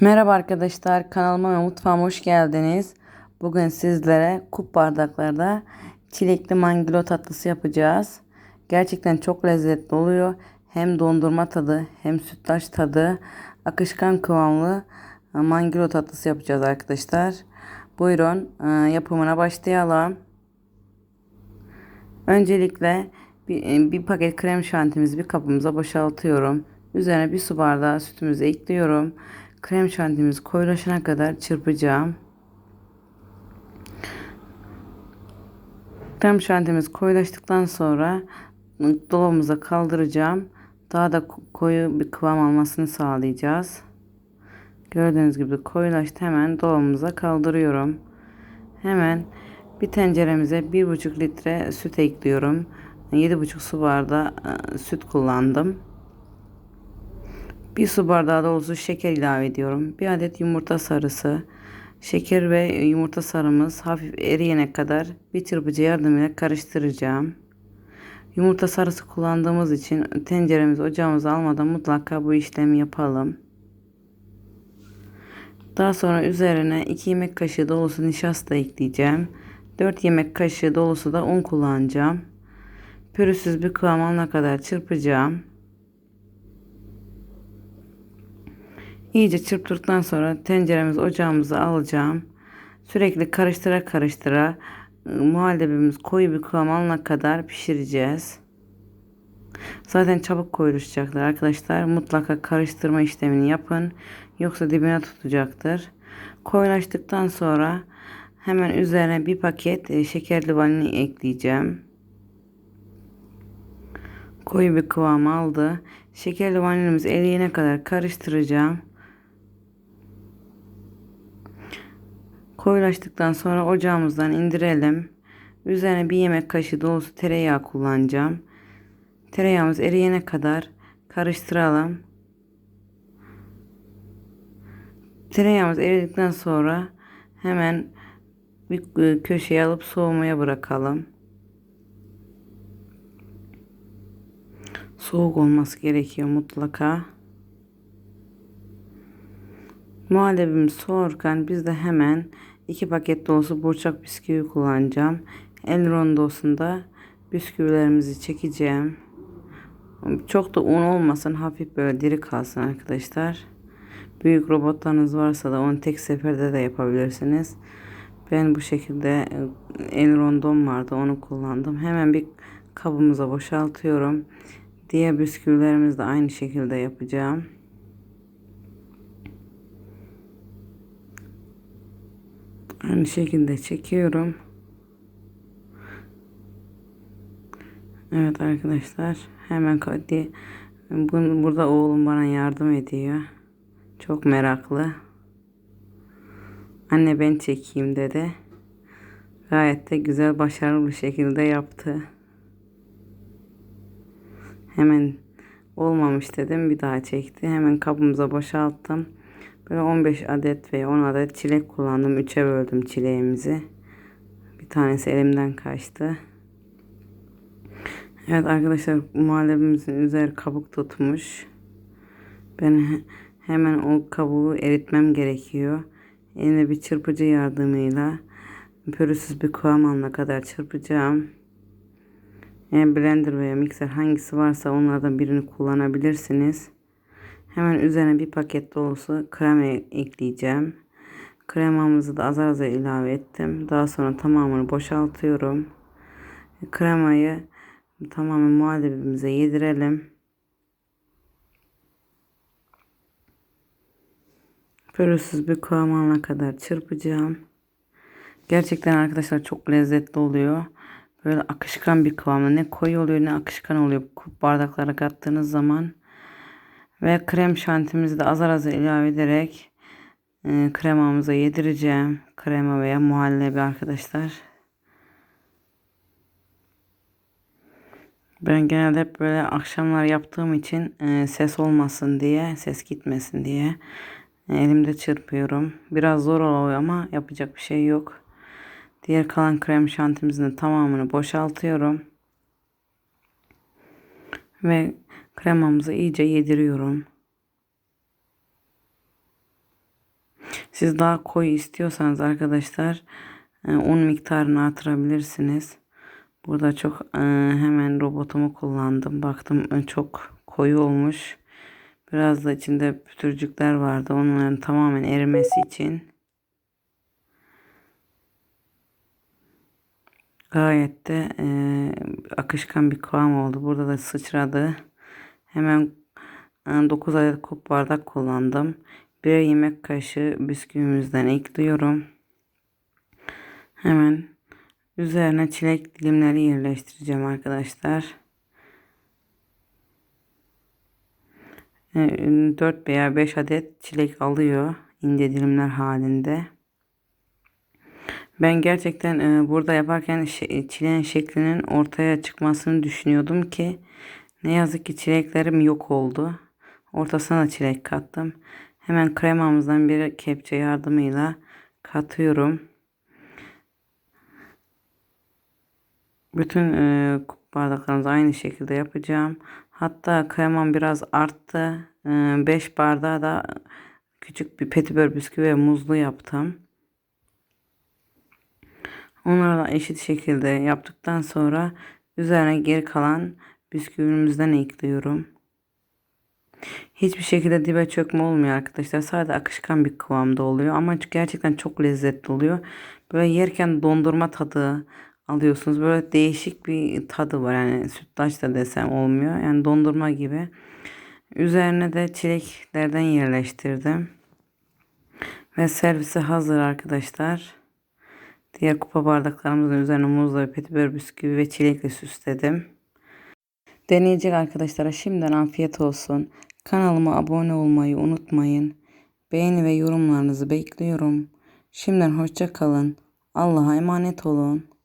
Merhaba arkadaşlar kanalıma ve mutfağıma hoş geldiniz. Bugün sizlere kup bardaklarda çilekli mangilo tatlısı yapacağız. Gerçekten çok lezzetli oluyor. Hem dondurma tadı hem sütlaç tadı akışkan kıvamlı e, mangilo tatlısı yapacağız arkadaşlar. Buyurun e, yapımına başlayalım. Öncelikle bir, e, bir paket krem şantimizi bir kabımıza boşaltıyorum. Üzerine bir su bardağı sütümüzü ekliyorum. Krem şantimiz koyulaşana kadar çırpacağım. Krem şantimiz koyulaştıktan sonra dolabımıza kaldıracağım. Daha da koyu bir kıvam almasını sağlayacağız. Gördüğünüz gibi koyulaştı. Hemen dolabımıza kaldırıyorum. Hemen bir tenceremize 1,5 litre süt ekliyorum. 7,5 su bardağı e, süt kullandım. Bir su bardağı dolusu şeker ilave ediyorum. Bir adet yumurta sarısı. Şeker ve yumurta sarımız hafif eriyene kadar bir çırpıcı yardımıyla karıştıracağım. Yumurta sarısı kullandığımız için tenceremizi ocağımıza almadan mutlaka bu işlemi yapalım. Daha sonra üzerine 2 yemek kaşığı dolusu nişasta ekleyeceğim. 4 yemek kaşığı dolusu da un kullanacağım. Pürüzsüz bir kıvam alana kadar çırpacağım. İyice çırptıktan sonra tenceremizi ocağımıza alacağım. Sürekli karıştıra karıştıra ıı, muhallebimiz koyu bir kıvam alana kadar pişireceğiz. Zaten çabuk koyuluşacaktır arkadaşlar. Mutlaka karıştırma işlemini yapın. Yoksa dibine tutacaktır. Koyulaştıktan sonra hemen üzerine bir paket e, şekerli vanilya ekleyeceğim. Koyu bir kıvam aldı. Şekerli vanilyamız eriyene kadar karıştıracağım. Koyulaştıktan sonra ocağımızdan indirelim. Üzerine bir yemek kaşığı dolusu tereyağı kullanacağım. Tereyağımız eriyene kadar karıştıralım. Tereyağımız eridikten sonra hemen bir e, köşeye alıp soğumaya bırakalım. Soğuk olması gerekiyor mutlaka. Muhallebimiz soğurken biz de hemen 2 paket dolusu burçak bisküvi kullanacağım. El rondosunda bisküvilerimizi çekeceğim. Çok da un olmasın. Hafif böyle diri kalsın arkadaşlar. Büyük robotlarınız varsa da onu tek seferde de yapabilirsiniz. Ben bu şekilde el rondom vardı. Onu kullandım. Hemen bir kabımıza boşaltıyorum. Diğer bisküvilerimizi de aynı şekilde yapacağım. Aynı şekilde çekiyorum. Evet arkadaşlar hemen diye burada oğlum bana yardım ediyor. Çok meraklı. Anne ben çekeyim dedi. Gayet de güzel başarılı bir şekilde yaptı. Hemen olmamış dedim bir daha çekti. Hemen kabımıza boşalttım. Böyle 15 adet veya 10 adet çilek kullandım. 3'e böldüm çileğimizi. Bir tanesi elimden kaçtı. Evet arkadaşlar muhallebimizin üzeri kabuk tutmuş. Ben hemen o kabuğu eritmem gerekiyor. Elimde bir çırpıcı yardımıyla pürüzsüz bir kıvam alana kadar çırpacağım. Yani blender veya mikser hangisi varsa onlardan birini kullanabilirsiniz. Hemen üzerine bir paket dolusu krema ekleyeceğim. Kremamızı da azar azar ilave ettim. Daha sonra tamamını boşaltıyorum. Kremayı tamamen muhallebimize yedirelim. Pürüzsüz bir kıvamına kadar çırpacağım. Gerçekten arkadaşlar çok lezzetli oluyor. Böyle akışkan bir kıvamda ne koyu oluyor ne akışkan oluyor. Bardaklara kattığınız zaman. Ve krem şantimizi de azar azar ilave ederek e, kremamıza yedireceğim. Krema veya muhallebi arkadaşlar. Ben genelde hep böyle akşamlar yaptığım için e, ses olmasın diye, ses gitmesin diye e, elimde çırpıyorum. Biraz zor oluyor ama yapacak bir şey yok. Diğer kalan krem şantimizin tamamını boşaltıyorum. Ve kremamızı iyice yediriyorum. Siz daha koyu istiyorsanız arkadaşlar e, un miktarını artırabilirsiniz. Burada çok e, hemen robotumu kullandım. Baktım e, çok koyu olmuş. Biraz da içinde pütürcükler vardı. Onların tamamen erimesi için. Gayet de akışkan bir kıvam oldu. Burada da sıçradı. Hemen e, 9 adet kup bardak kullandım. Bir yemek kaşığı bisküvimizden ekliyorum. Hemen üzerine çilek dilimleri yerleştireceğim arkadaşlar. 4 veya 5 adet çilek alıyor ince dilimler halinde. Ben gerçekten e, burada yaparken çileğin şeklinin ortaya çıkmasını düşünüyordum ki ne yazık ki çileklerim yok oldu. Ortasına da çilek kattım. Hemen kremamızdan bir kepçe yardımıyla katıyorum. Bütün e, bardaklarımızı aynı şekilde yapacağım. Hatta kremam biraz arttı. 5 e, bardağı da küçük bir petibör bisküvi ve muzlu yaptım. Onları da eşit şekilde yaptıktan sonra üzerine geri kalan bisküvimizden ekliyorum. Hiçbir şekilde dibe çökme olmuyor arkadaşlar. Sadece akışkan bir kıvamda oluyor ama gerçekten çok lezzetli oluyor. Böyle yerken dondurma tadı alıyorsunuz. Böyle değişik bir tadı var. Yani sütlaç da desem olmuyor. Yani dondurma gibi. Üzerine de çileklerden yerleştirdim. Ve servise hazır arkadaşlar. Diğer kupa bardaklarımızın üzerine muzla petibör bisküvi ve çilekle süsledim. Deneyecek arkadaşlara şimdiden afiyet olsun. Kanalıma abone olmayı unutmayın. Beğeni ve yorumlarınızı bekliyorum. Şimdiden hoşça kalın. Allah'a emanet olun.